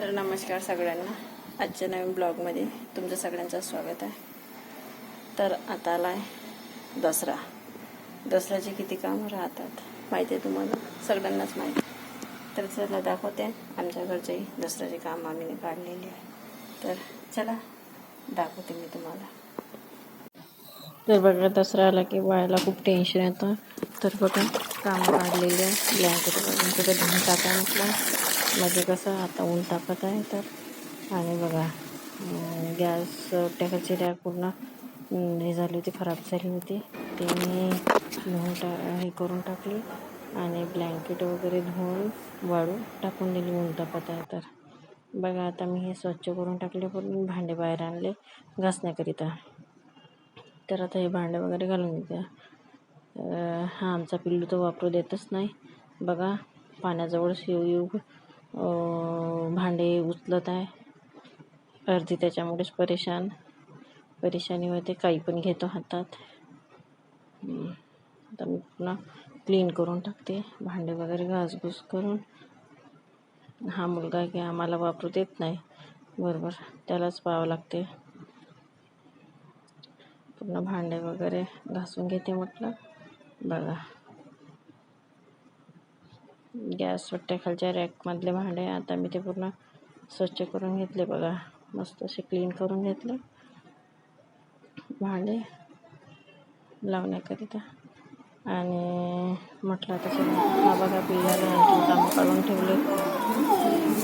तर नमस्कार सगळ्यांना. आजच्या नवीन ब्लॉगमध्ये तुमचं सगळ्यांचं स्वागत आहे. तर आता आला आहे दसरा. दसऱ्याचे किती कामं राहतात माहिती आहे तुम्हाला? सगळ्यांनाच माहिती. तर चला दाखवते. आमच्या घरचे दसऱ्याचे काम आम्ही काढलेले आहे. तर चला दाखवते मी तुम्हाला. तर बघा दसरा आला की बाळाला खूप टेन्शन येतं. तर बघा कामं काढलेली आहे. ब्लँकेट वगैरे कुठे धुवून टाका म्हटलं म्हणजे कसं आता ऊन तापत आहे तर. आणि बघा गॅस टाकायची रॅक पूर्ण हे झाली होती खराब झाली होती. ते मी धुवून टा हे करून टाकली आणि ब्लँकेट वगैरे धुवून वाळू टाकून दिली ऊन तापत आहे तर. बघा आता मी हे स्वच्छ करून टाकले पूर्ण भांडे बाहेर आणले घासण्याकरिता. तर आता हे भांडे वगैरे घालून देते. हा आमचा पिल्लू तर वापरू देतच नाही. बघा पाण्याजवळच येऊ येऊ भांडे उचलत आहे. अर्धी त्याच्यामुळेच परेशान. परेशानी होते काही पण घेतो हातात. आता मी पुन्हा क्लीन करून टाकते. भांडे वगैरे घासघूस करून. हा मुलगा की आम्हाला वापरू देत नाही. बरोबर त्यालाच पाहावं लागते. पूर्ण भांडे वगैरे घासून घेते म्हटलं. बघा. गॅस खालच्या रॅकमधले भांडे आता मी ते पूर्ण स्वच्छ करून घेतले बघा. मस्त असे क्लीन करून घेतले. भांडे लावण्याकरिता. आणि म्हटलं तसं हा बघा पिल्लाने आणखी कामं काढून ठेवले.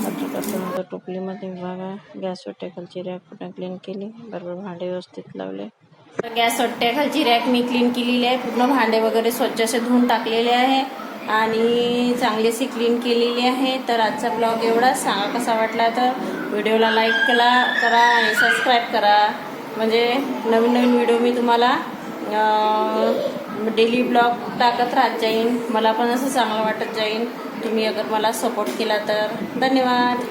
आता टोपलीमध्ये. बघा गॅस वट्ट्याखालची रॅक पूर्ण क्लीन केली. बरोबर भांडे व्यवस्थित लावले. गॅस वट्ट्याखालची रॅक मी क्लीन केलेली आहे. पूर्ण भांडे वगैरे स्वच्छ असे धुवून टाकलेले आहे. आणि चांगलीशी क्लीन केलेली आहे. तर आजचा ब्लॉग एवढा. सांगा कसा वाटला तर व्हिडिओला लाईक करा करा आणि सबस्क्राईब करा. म्हणजे नवीन नवीन व्हिडिओ मी तुम्हाला डेली ब्लॉग टाकत राहत जाईन. मला पण असं चांगलं वाटत जाईन. तुम्ही अगर मला सपोर्ट केला तर. धन्यवाद.